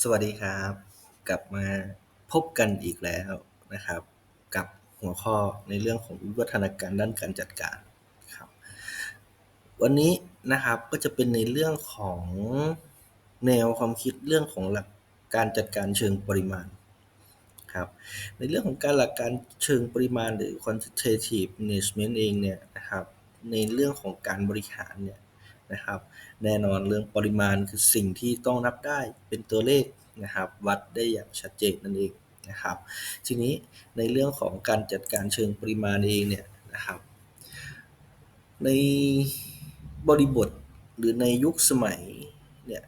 สวัสดีครับ กลับมาพบกันอีกแล้วนะครับ กับหัวข้อในเรื่องของวิวัฒนาการด้านการจัดการครับ วันนี้นะครับก็จะเป็นในเรื่องของแนวความคิดเรื่องของหลักการจัดการเชิงปริมาณครับในเรื่องของการหลักการเชิงปริมาณหรือ quantitative management เองเนี่ยนะครับในเรื่องของการบริหารเนี่ย นะครับ แน่นอนเรื่องปริมาณคือสิ่งที่ต้องนับได้เป็นตัวเลขนะครับ วัดได้อย่างชัดเจนนั่นเองนะครับ ทีนี้ในเรื่องของการจัดการเชิงปริมาณเองเนี่ยนะครับ ในบริบทหรือในยุคสมัยเนี่ย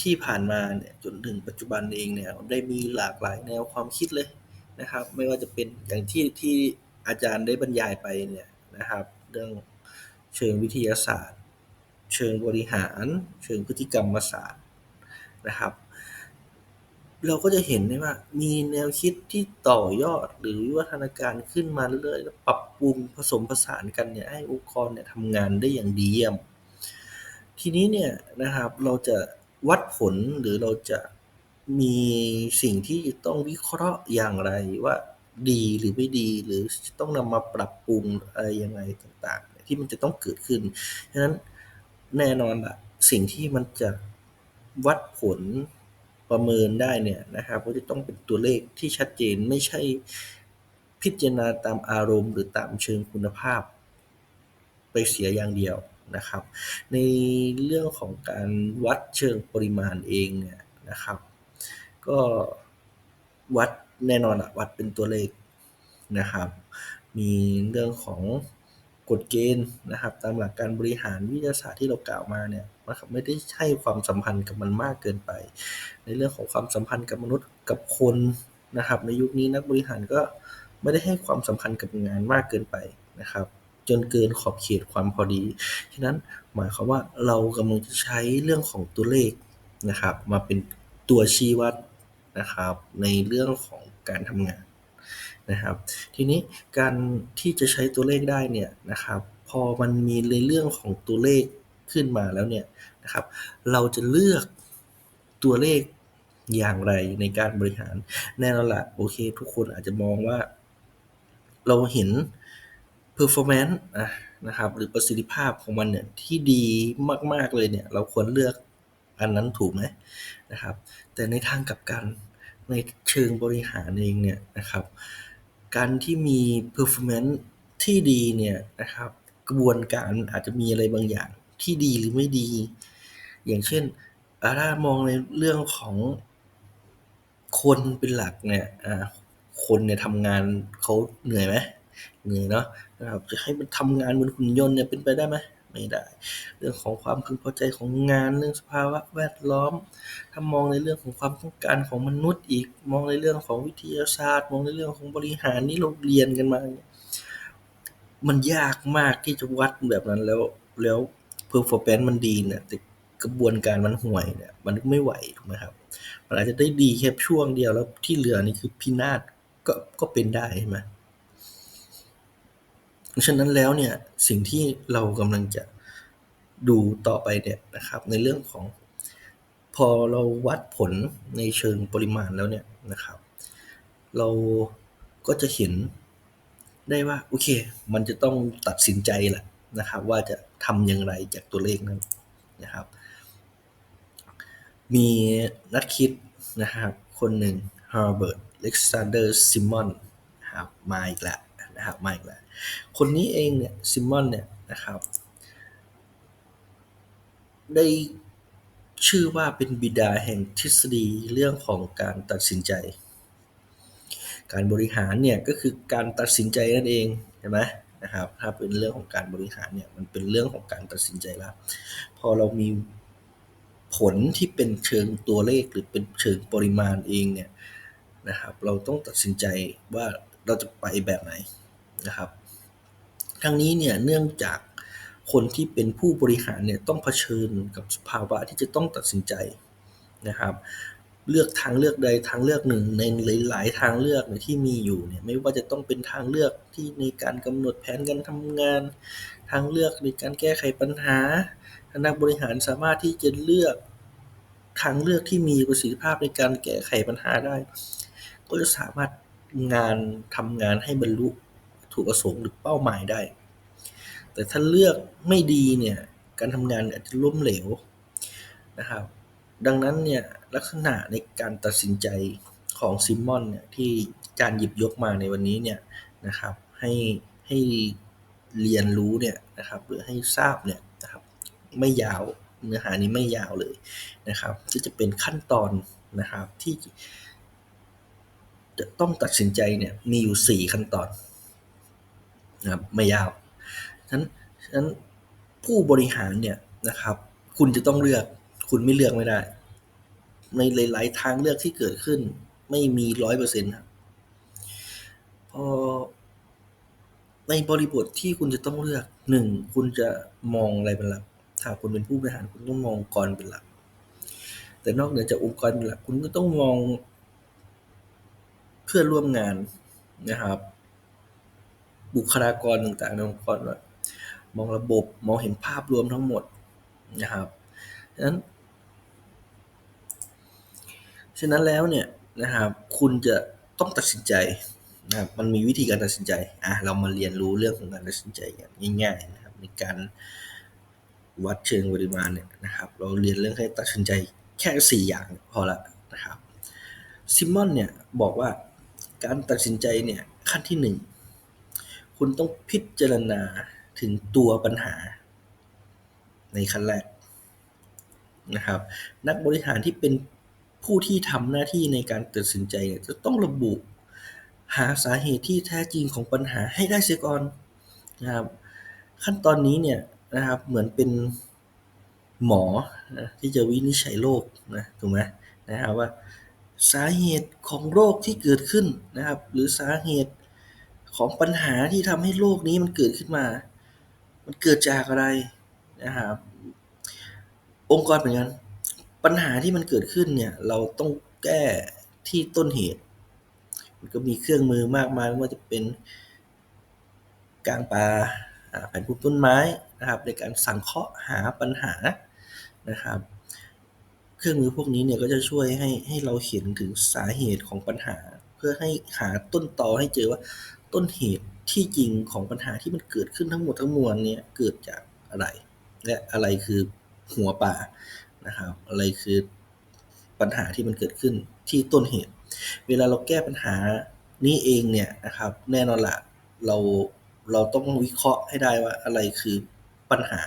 ที่ผ่านมาเนี่ยจนถึงปัจจุบันเองเนี่ยได้มีหลากหลายแนวความคิดเลยนะครับ ไม่ว่าจะเป็นอย่างที่ที่อาจารย์ได้บรรยายไปเนี่ยนะครับ เรื่องเชิงวิทยาศาสตร์ เชิงบริหาร เชิงพฤติกรรมศาสตร์นะครับ เราก็จะเห็นได้ว่ามีแนวคิดที่ต่อยอดหรือวิวัฒนาการขึ้นมาเรื่อยๆแล้วปรับปรุงผสมผสานกันเนี่ยให้องค์กรเนี่ยทำงานได้อย่างดีเยี่ยม ทีนี้เนี่ยนะครับเราจะวัดผลหรือเราจะมีสิ่งที่ต้องวิเคราะห์อย่างไรว่าดีหรือไม่ดีหรือต้องนำมาปรับปรุงอะไรยังไงต่างๆ ที่มันจะต้องเกิดขึ้น ฉะนั้น แน่นอนละสิ่งที่มันจะวัดผลประเมินได้เนี่ยนะครับก็จะต้องเป็นตัวเลขที่ชัดเจนไม่ใช่พิจารณาตามอารมณ์ หรือตามเชิงคุณภาพ ไปเสียอย่างเดียวนะครับ ในเรื่องของการวัดเชิงปริมาณเองเนี่ยนะครับ ก็วัดแน่นอนอะวัดเป็นตัวเลขนะครับ มีเรื่องของ กฎเกณฑ์นะครับ ตามหลักการบริหารวิทยาศาสตร์ที่เรากล่าวมาเนี่ยนะครับไม่ได้ให้ความสัมพันธ์กับมันมากเกินไป ในเรื่องของความสัมพันธ์กับมนุษย์กับคนนะครับ ในยุคนี้นักบริหารก็ไม่ได้ให้ความสำคัญกับงานมากเกินไปนะครับ จนเกินขอบเขตความพอดีฉะนั้นหมายความว่าเรากำลังจะใช้เรื่องของตัวเลขนะครับ มาเป็นตัวชี้วัดนะครับ ในเรื่องของการทำงาน นะครับ ทีนี้การที่จะใช้ตัวเลขได้เนี่ยนะครับ พอมันมีในเรื่องของตัวเลขขึ้นมาแล้วเนี่ยนะครับ เราจะเลือกตัวเลขอย่างไรในการบริหารแน่นอนละโอเค ทุกคนอาจจะมองว่า เราเห็น performance นะครับ หรือประสิทธิภาพของมันเนี่ยที่ดีมาก ๆ เลยเนี่ย เราควรเลือกอันนั้นถูกไหมนะครับ แต่ในทางกลับกันในเชิงบริหารเองเนี่ยนะครับ การที่มี performance ที่ดีเนี่ยนะครับ กระบวนการอาจจะมีอะไรบางอย่างที่ดีหรือไม่ดี อย่างเช่นถ้ามองในเรื่องของคนเป็นหลักเนี่ยคนเนี่ยทำงานเขาเหนื่อยไหมเหนื่อยเนาะนะครับจะให้มันทำงานบนหุ่นยนต์เนี่ยเป็นไปได้ไหม ไม่ได้ เรื่องของความพึงพอใจของงาน เรื่องสภาวะแวดล้อม ถ้ามองในเรื่องของความต้องการของมนุษย์อีก มองในเรื่องของวิทยาศาสตร์ มองในเรื่องของบริหารนี่เราเรียนกันมา มันยากมากที่จะวัดแบบนั้นแล้ว แล้วเพอร์ฟอร์แมนซ์มันดีเนี่ยแต่กระบวนการมันห่วยเนี่ย มันไม่ไหวถูกไหมครับ มันอาจจะได้ดีแค่ช่วงเดียวแล้วที่เหลือนี่คือพินาศก็ก็เป็นได้ใช่ไหม ฉะนั้นแล้วเนี่ยสิ่งที่เรากำลังจะดูต่อไปเนี่ยนะครับในเรื่องของพอเราวัดผลในเชิงปริมาณแล้วเนี่ยนะครับ เราก็จะเห็นได้ว่าโอเค มันจะต้องตัดสินใจแหละนะครับ ว่าจะทำอย่างไรจากตัวเลขนั้นนะครับ มีนักคิดนะครับคนหนึ่งฮาร์เบิร์ตเล็กซานเดอร์ซิมอนครับมาอีกแล้วนะครับมาอีกแล้ว คนนี้เองเนี่ยซิมอนเนี่ยนะครับ ได้ชื่อว่าเป็นบิดาแห่งทฤษฎีเรื่องของการตัดสินใจ การบริหารเนี่ยก็คือการตัดสินใจนั่นเองใช่ไหมนะครับถ้าเป็นเรื่องของการบริหารเนี่ยมันเป็นเรื่องของการตัดสินใจแล้ว พอเรามีผลที่เป็นเชิงตัวเลขหรือเป็นเชิงปริมาณเองเนี่ยนะครับเราต้องตัดสินใจว่าเราจะไปแบบไหนนะครับ ทั้งนี้เนี่ยเนื่องจากคนที่เป็นผู้บริหารเนี่ยต้องเผชิญกับภาวะที่จะต้องตัดสินใจนะครับ เลือกทางเลือกใดทางเลือกหนึ่งในหลาย ๆ ทางเลือกที่มีอยู่เนี่ยไม่ว่าจะต้องเป็นทางเลือกที่ในการกำหนดแผนการทำงาน ทางเลือกในการแก้ไขปัญหานักบริหารสามารถที่จะเลือกทางเลือกที่มีประสิทธิภาพในการแก้ไขปัญหาได้ ก็จะสามารถงานทำงานให้บรรลุ ถูกประสงค์หรือเป้าหมายได้ แต่ถ้าเลือกไม่ดีเนี่ยการทำงานอาจจะล้มเหลวนะครับ ดังนั้นเนี่ยลักษณะในการตัดสินใจของซิมมอนเนี่ยที่การหยิบยกมาในวันนี้เนี่ยนะครับให้ให้เรียนรู้เนี่ยนะครับหรือให้ทราบเนี่ยนะครับไม่ยาวเนื้อหานี้ไม่ยาวเลยนะครับที่จะเป็นขั้นตอนนะครับที่จะต้องตัดสินใจเนี่ยมีอยู่ 4 ขั้นตอน นะครับไม่ยาวฉะนั้นฉะนั้นผู้บริหารเนี่ยนะครับ คุณจะต้องเลือกคุณไม่เลือกไม่ได้ ในหลายๆทางเลือกที่เกิดขึ้น ไม่มีร้อยเปอร์เซ็นต์ครับพอในบริบทที่คุณจะต้องเลือกหนึ่งคุณจะมองอะไรเป็นหลักถ้าคุณเป็นผู้บริหารคุณต้องมององค์กรเป็นหลัก แต่นอกเหนือจากองค์กรเป็นหลัก คุณก็ต้องมองเพื่อนร่วมงานนะครับ บุคลากรต่างๆในองค์กรว่ามองระบบมองเห็นภาพรวมทั้งหมดนะครับฉะนั้นฉะนั้นแล้วเนี่ยนะครับคุณจะต้องตัดสินใจนะครับมันมีวิธีการตัดสินใจอะเรามาเรียนรู้เรื่องของการตัดสินใจกันง่ายๆนะครับในการวัดเชิงปริมาณเนี่ยนะครับเราเรียนเรื่องให้ตัดสินใจแค่สี่อย่างพอละนะครับซิมอนเนี่ยบอกว่าการตัดสินใจเนี่ยขั้นที่หนึ่ง คุณต้องพิจารณาถึงตัวปัญหา ในขั้นแรกนะครับ นักบริหารที่เป็นผู้ที่ทำหน้าที่ในการตัดสินใจจะต้องระบุหาสาเหตุที่แท้จริงของปัญหาให้ได้เสียก่อนนะครับขั้นตอนนี้เนี่ยนะครับเหมือนเป็นหมอนะที่จะวินิจฉัยโรคนะถูกไหมนะครับว่าสาเหตุของโรคที่เกิดขึ้นนะครับ หรือสาเหตุ ของปัญหาที่ทำให้โรคนี้มันเกิดขึ้นมา มันเกิดจากอะไรนะครับองค์กรเหมือนกันปัญหาที่มันเกิดขึ้นเนี่ย เราต้องแก้ที่ต้นเหตุ มันก็มีเครื่องมือมากมายไม่ว่าจะเป็นกลางปลาแผ่นปลูกต้นไม้นะครับ ในการสังเคราะห์หาปัญหานะครับ เครื่องมือพวกนี้เนี่ยก็จะช่วยให้ให้เราเห็นถึงสาเหตุของปัญหา เพื่อให้หาต้นตอให้เจอว่าต้นเหตุที่จริงของปัญหาที่มันเกิดขึ้นทั้งหมดทั้งมวลเนี่ยเกิดจากอะไร และอะไรคือหัวป่านะครับ อะไรคือปัญหาที่มันเกิดขึ้นที่ต้นเหตุ เวลาเราแก้ปัญหานี้เองเนี่ยนะครับ แน่นอนละเราเราต้องวิเคราะห์ให้ได้ว่าอะไรคือปัญหา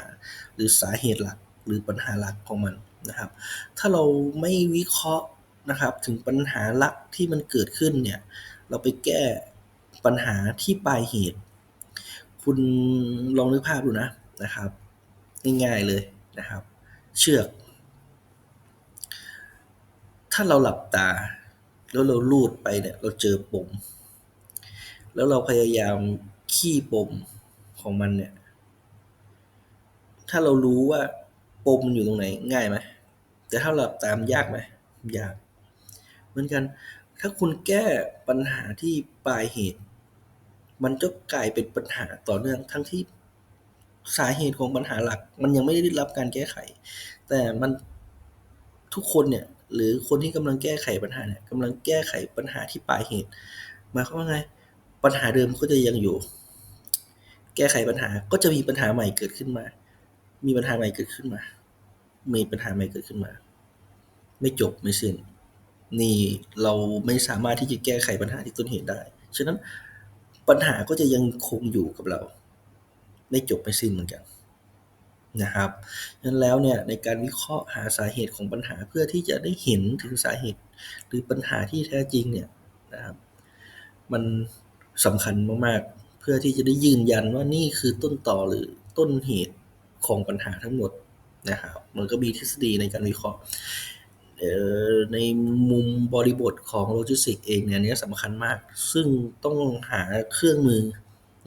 หรือสาเหตุหลักหรือปัญหาหลักของมันนะครับ ถ้าเราไม่วิเคราะห์นะครับถึงปัญหาหลักที่มันเกิดขึ้นเนี่ยเราไปแก้ ปัญหาที่ปลายเหตุ คุณลองนึกภาพดูนะนะครับ ง่ายๆเลยนะครับ เชือก ถ้าเราหลับตา แล้วเราลูดไปเนี่ย เราเจอปม แล้วเราพยายามขี้ปมของมันเนี่ย ถ้าเรารู้ว่าปมมันอยู่ตรงไหนง่ายไหมแต่ถ้าหลับตามยากไหมยาก เหมือนกัน ถ้าคุณแก้ปัญหาที่ปลายเหตุ มันจะกลายเป็นปัญหาต่อเนื่องทั้งที่สาเหตุของปัญหาหลัก มันยังไม่ได้รับการแก้ไข แต่มันทุกคนเนี่ย หรือคนที่กำลังแก้ไขปัญหาเนี่ยกำลังแก้ไขปัญหาที่ปลายเหตุหมายความว่าไง ปัญหาเดิมก็จะยังอยู่ แก้ไขปัญหาก็จะมีปัญหาใหม่เกิดขึ้นมา มีปัญหาใหม่เกิดขึ้นมา มีปัญหาใหม่เกิดขึ้นมา ไม่จบไม่สิ้นนี่เราไม่สามารถที่จะแก้ไขปัญหาที่ต้นเหตุได้ ฉะนั้น ปัญหาก็จะยังคงอยู่กับเรา ไม่จบไม่สิ้นเหมือนกันนะครับนั้นแล้วเนี่ยในการวิเคราะห์หาสาเหตุของปัญหาเพื่อที่จะได้เห็นถึงสาเหตุ หรือปัญหาที่แท้จริงเนี่ยนะครับ มันสำคัญมากๆ เพื่อที่จะได้ยืนยันว่านี่คือต้นต่อหรือต้นเหตุของปัญหาทั้งหมดนะครับ มันก็มีทฤษฎีในการวิเคราะห์ ในมุมบริบทของโลจิสติกเองเนี่ยนี้สำคัญมาก ซึ่งต้องหาเครื่องมือ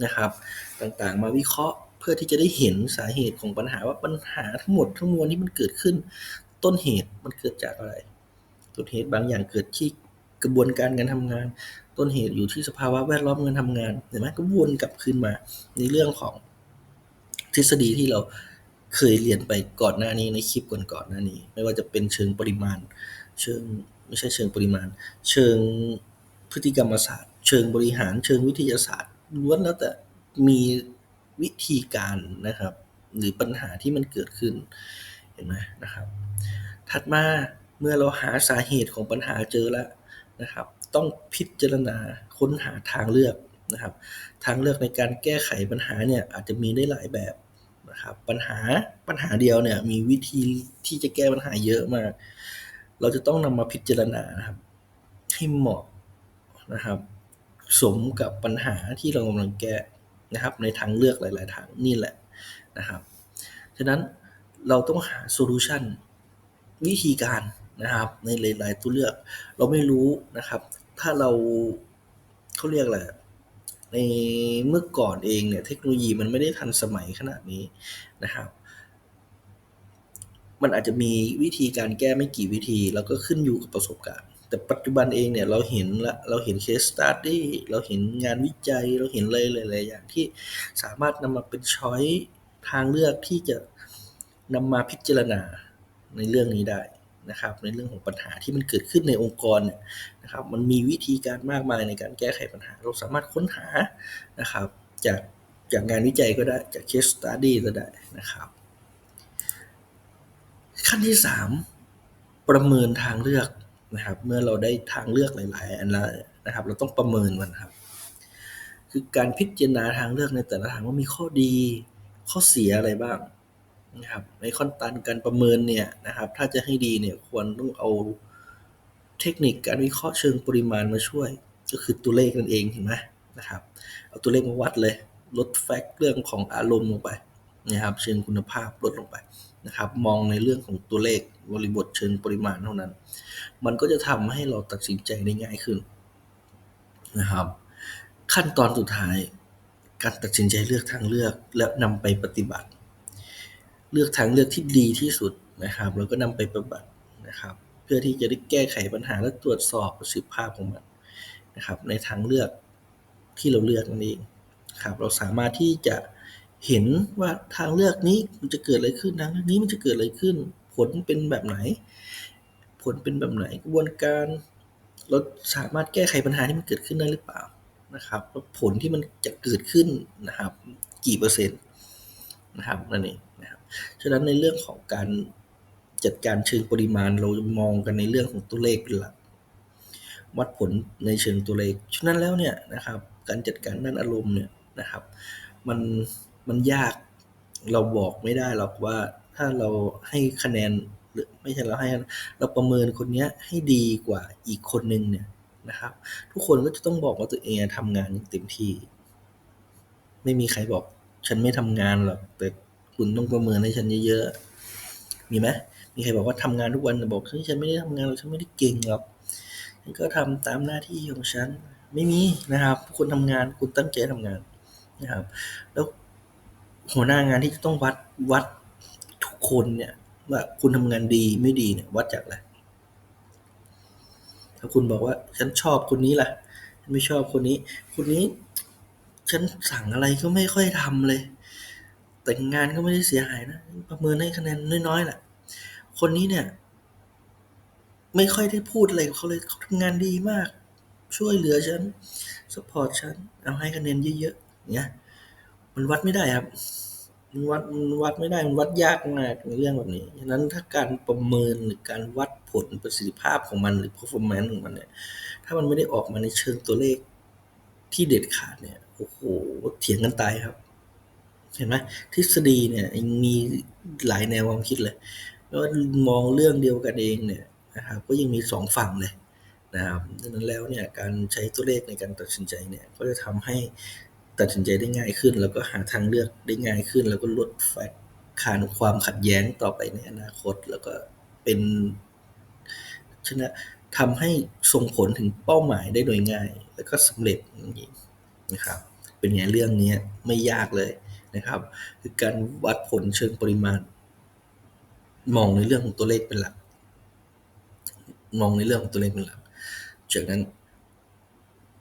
นะครับ ต่างๆ มาวิเคราะห์เพื่อที่จะได้เห็นสาเหตุของปัญหาว่าปัญหาทั้งหมดทั้งมวลที่มันเกิดขึ้น ต้นเหตุมันเกิดจากอะไร ต้นเหตุบางอย่างเกิดที่กระบวนการการทำงาน ต้นเหตุอยู่ที่สภาวะแวดล้อมการทำงานเห็นไหมก็วนกลับคืนมาในเรื่องของทฤษฎีที่เรา เคยเรียนไปก่อนหน้านี้ในคลิปก่อนๆหน้านี้ ไม่ว่าจะเป็นเชิงปริมาณ เชิงไม่ใช่เชิงปริมาณ เชิงพฤติกรรมศาสตร์ เชิงบริหาร เชิงวิทยาศาสตร์ล้วนแล้วแต่มีวิธีการนะครับ หรือปัญหาที่มันเกิดขึ้นเห็นไหมนะครับ ถัดมาเมื่อเราหาสาเหตุของปัญหาเจอแล้วนะครับ ต้องพิจารณาค้นหาทางเลือกนะครับ ทางเลือกในการแก้ไขปัญหาเนี่ยอาจจะมีได้หลายแบบ นะครับ ปัญหาปัญหาเดียวเนี่ย มีวิธีที่จะแก้ปัญหาเยอะมาก เราจะต้องนำมาพิจารณานะครับ ให้เหมาะนะครับ สมกับปัญหาที่เรากำลังแก้นะครับ ในทางเลือกหลาย ๆ ทางนี่แหละนะครับ ฉะนั้นเราต้องหาโซลูชันวิธีการนะครับ ในหลาย ๆ ตัวเลือก เราไม่รู้นะครับ ถ้าเราเขาเรียกอะไร ในเมื่อก่อนเองเนี่ยเทคโนโลยีมันไม่ได้ทันสมัยขนาดนี้นะครับ มันอาจจะมีวิธีการแก้ไม่กี่วิธีแล้วก็ขึ้นอยู่กับประสบการณ์ แต่ปัจจุบันเองเนี่ยเราเห็นละเราเห็นเคสสตัดดี้เราเห็นงานวิจัยเราเห็นอะไรหลายๆอย่างที่สามารถนำมาเป็นช้อยทางเลือกที่จะนำมาพิจารณาในเรื่องนี้ได้ นะครับในเรื่องของปัญหาที่มันเกิดขึ้นในองค์กรเนี่ยนะครับมันมีวิธีการมากมายในการแก้ไขปัญหา เราสามารถค้นหานะครับจากจากงานวิจัยก็ได้จากเคสสตัดดี้ก็ได้นะครับ ขั้นที่ 3 ประเมินทางเลือกนะครับ เมื่อเราได้ทางเลือกหลาย ๆ อันแล้วนะครับ เราต้องประเมินมันครับ คือการพิจารณาทางเลือกในแต่ละทางว่ามีข้อดีข้อเสียอะไรบ้าง นะครับในขั้นตอนการประเมินเนี่ยนะครับ ถ้าจะให้ดีเนี่ยควรต้องเอาเทคนิคการวิเคราะห์เชิงปริมาณมาช่วย ก็คือตัวเลขนั่นเองเห็นไหมนะครับ เอาตัวเลขมาวัดเลย ลดแฟกต์เรื่องของอารมณ์ลงไปนะครับ เชิงคุณภาพลดลงไปนะครับ มองในเรื่องของตัวเลขบริบทเชิงปริมาณเท่านั้น มันก็จะทำให้เราตัดสินใจได้ง่ายขึ้นนะครับ ขั้นตอนสุดท้ายการตัดสินใจเลือกทางเลือกและนำไปปฏิบัติ เลือกทางเลือกที่ดีที่สุดนะครับ แล้วก็นำไปปฏิบัตินะครับ เพื่อที่จะได้แก้ไขปัญหาและตรวจสอบประสิทธิภาพของมันนะครับ ในทางเลือกที่เราเลือกนั่นเองครับ เราสามารถที่จะเห็นว่าทางเลือกนี้มันจะเกิดอะไรขึ้นทางเลือกนี้มันจะเกิดอะไรขึ้น ผลเป็นแบบไหน ผลเป็นแบบไหนกระบวนการเราสามารถแก้ไขปัญหาที่มันเกิดขึ้นได้หรือเปล่านะครับแล้วผลที่มันจะเกิดขึ้นนะครับ กี่เปอร์เซ็นต์นะครับนั่นเอง ฉะนั้นในเรื่องของการจัดการเชิงปริมาณเราจะมองกันในเรื่องของตัวเลขเป็นหลักวัดผลในเชิงตัวเลข ฉะนั้นแล้วเนี่ยนะครับ การจัดการด้านอารมณ์เนี่ยนะครับ มันมันยากเราบอกไม่ได้หรอกว่าถ้าเราให้คะแนนหรือไม่ใช่เราให้เราประเมินคนนี้ให้ดีกว่าอีกคนนึงเนี่ยนะครับ ทุกคนก็จะต้องบอกว่าตัวเองทำงานอย่างเต็มที่ ไม่มีใครบอก ฉันไม่ทำงานหรอกแต่ คุณต้องประเมินให้ฉันเยอะๆ มีไหมมีใครบอกว่าทำงานทุกวันแต่บอกฉันไม่ได้ทำงานหรอกฉันไม่ได้เก่งหรอกฉันก็ทำตามหน้าที่ของฉัน ไม่มีนะครับ คุณทำงานคุณตั้งใจทำงานนะครับ แล้วหัวหน้างานที่ต้องวัดวัดทุกคนเนี่ยว่าคุณทำงานดีไม่ดีเนี่ยวัดจากอะไรถ้าคุณบอกว่าฉันชอบคนนี้ล่ะฉันไม่ชอบคนนี้ คนนี้ ฉันสั่งอะไรก็ไม่ค่อยทำเลย แต่งานก็ไม่ได้เสียหายนะ ประเมินให้คะแนนน้อยๆแหละ คนนี้เนี่ย ไม่ค่อยได้พูดอะไรกับเขาเลยเขาทำงานดีมาก ช่วยเหลือฉันสปอร์ตฉัน เอาให้คะแนนเยอะๆเนี่ยมันวัดไม่ได้ครับ มันวัดมันวัดไม่ได้ มันวัดยากมากในเรื่องแบบนี้ ฉะนั้นถ้าการประเมินหรือการวัดผลประสิทธิภาพของมันหรือ performance ของมันเนี่ย ถ้ามันไม่ได้ออกมาในเชิงตัวเลขที่เด็ดขาดเนี่ย โอ้โห เถียงกันตายครับ เห็นไหมทฤษฎีเนี่ยมีหลายแนวความคิดเลยแล้วมองเรื่องเดียวกันเองเนี่ยนะครับก็ยังมีสองฝั่งเลยนะครับดังนั้นแล้วเนี่ยการใช้ตัวเลขในการตัดสินใจเนี่ยก็จะทำให้ตัดสินใจได้ง่ายขึ้น แล้วก็หาทางเลือกได้ง่ายขึ้น แล้วก็ลดแฟกขานความขัดแย้งต่อไปในอนาคต แล้วก็เป็นชนะทำให้ส่งผลถึงเป้าหมายได้โดยง่าย แล้วก็สำเร็จอย่างนี้นะครับ เป็นไงเรื่องนี้ไม่ยากเลย นะครับ คือการวัดผลเชิงปริมาณ มองในเรื่องของตัวเลขเป็นหลัก มองในเรื่องของตัวเลขเป็นหลัก จากนั้น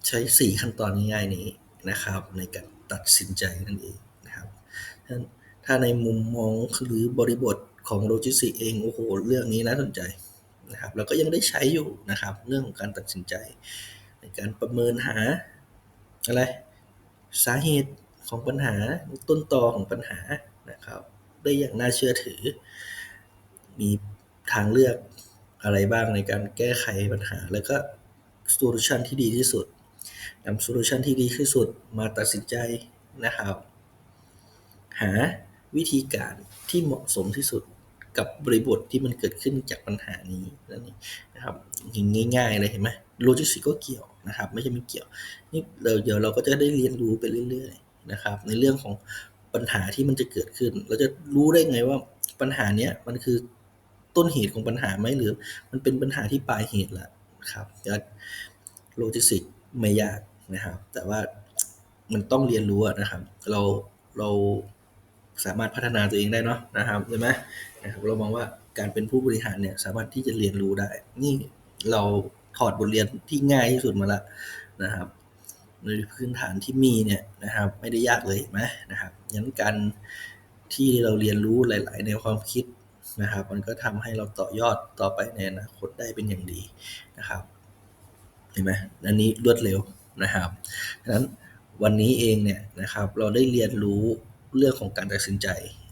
ใช้สี่ขั้นตอนง่ายๆนี้นะครับ ในการตัดสินใจนั่นเองนะครับ ถ้าในมุมมองหรือบริบทของโลจิสติกเองโอ้โหเรื่องนี้น่าสนใจนะครับแล้วก็ยังได้ใช้อยู่นะครับ เรื่องของการตัดสินใจ ในการประเมินหาอะไรสาเหตุ ของปัญหาต้นตอของปัญหานะครับได้อย่างน่าเชื่อถือ มีทางเลือกอะไรบ้างในการแก้ไขปัญหา แล้วก็โซลูชันที่ดีที่สุดนำโซลูชันที่ดีที่สุดมาตัดสินใจนะครับ หาวิธีการที่เหมาะสมที่สุดกับบริบทที่มันเกิดขึ้นจากปัญหานี้นั่นเองนะครับง่ายๆเลยเห็นไหมโลจิสติกก็เกี่ยวนะครับ ไม่ใช่ไม่เกี่ยวนี่เราเดี๋ยวเราก็จะได้เรียนรู้ไปเรื่อยๆ นะครับ ในเรื่องของปัญหาที่มันจะเกิดขึ้น เราจะรู้ได้ไงว่าปัญหาเนี้ยมันคือต้นเหตุของปัญหาไหมหรือ มันเป็นปัญหาที่ปลายเหตุละครับโลจิสติกไม่ยากนะครับ แต่ว่ามันต้องเรียนรู้นะครับ เราเราสามารถพัฒนาตัวเองได้เนาะนะครับใช่ไหมนะครับเรามองว่าการเป็นผู้บริหารเนี่ยสามารถที่จะเรียนรู้ได้ นี่เราถอดบทเรียนที่ง่ายที่สุดมาแล้วนะครับ ในพื้นฐานที่มีเนี่ยนะครับ ไม่ได้ยากเลยไหมนะครับงั้นการที่เราเรียนรู้หลายๆในความคิดนะครับ มันก็ทำให้เราต่อยอดต่อไปในอนาคตได้เป็นอย่างดีนะครับเห็นไหมอันนี้รวดเร็วนะครับดังนั้นวันนี้เองเนี่ยนะครับ เราได้เรียนรู้เรื่องของการตัดสินใจ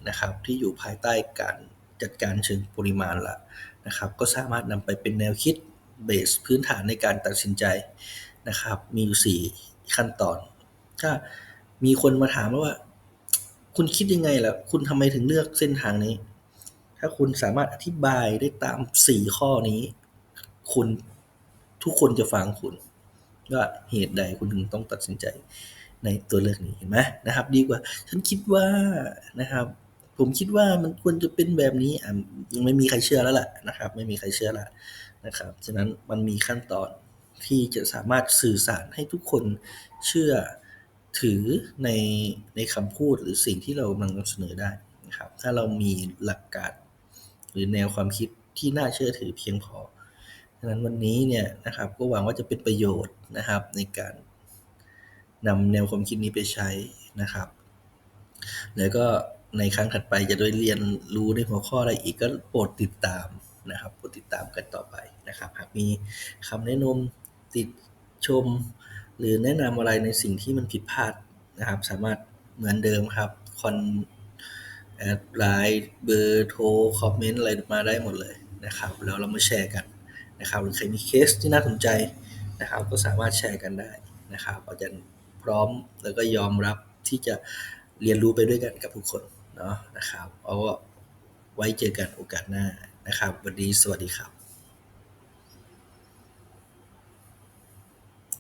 นะครับ ที่อยู่ภายใต้การจัดการเชิงปริมาณละนะครับ ก็สามารถนำไปเป็นแนวคิดเบสพื้นฐานในการตัดสินใจนะครับ มีอยู่4 ขั้นตอน ถ้ามีคนมาถามว่า คุณคิดยังไงล่ะ คุณทำไมถึงเลือกเส้นทางนี้ ถ้าคุณสามารถอธิบายได้ตาม4ข้อนี้ คุณทุกคนจะฟังคุณว่าเหตุใดคุณถึงต้องตัดสินใจในตัวเลือกนี้เห็นไหมนะครับ ดีกว่า ฉันคิดว่านะครับ ผมคิดว่ามันควรจะเป็นแบบนี้อะยังไม่มีใครเชื่อแล้วแหละนะครับ ไม่มีใครเชื่อแล้วนะครับฉะนั้นมันมีขั้นตอน ที่จะสามารถสื่อสารให้ทุกคนเชื่อถือในในคำพูดหรือสิ่งที่เรากำลังนำเสนอได้นะครับ ถ้าเรามีหลักการหรือแนวความคิดที่น่าเชื่อถือเพียงพอฉะนั้นวันนี้เนี่ยนะครับก็หวังว่าจะเป็นประโยชน์นะครับในการนำแนวความคิดนี้ไปใช้นะครับ แล้วก็ในครั้งถัดไปจะได้เรียนรู้ในหัวข้ออะไรอีกก็โปรดติดตามนะครับ โปรดติดตามกันต่อไปนะครับ หากมีคำแนะนำ ติดชม หรือแนะนำอะไรในสิ่งที่มันผิดพลาดนะครับ สามารถเหมือนเดิมครับคอนแอดไลน์เบอร์โทรคอมเมนต์อะไรมาได้หมดเลยนะครับ แล้วเรามาแชร์กันนะครับหรือใครมีเคสที่น่าสนใจนะครับ ก็สามารถแชร์กันได้นะครับอาจารย์พร้อมแล้วก็ยอมรับที่จะเรียนรู้ไปด้วยกันกับทุกคนเนาะนะครับเอาไว้เจอกันโอกาสหน้านะครับ วันนี้สวัสดีครับ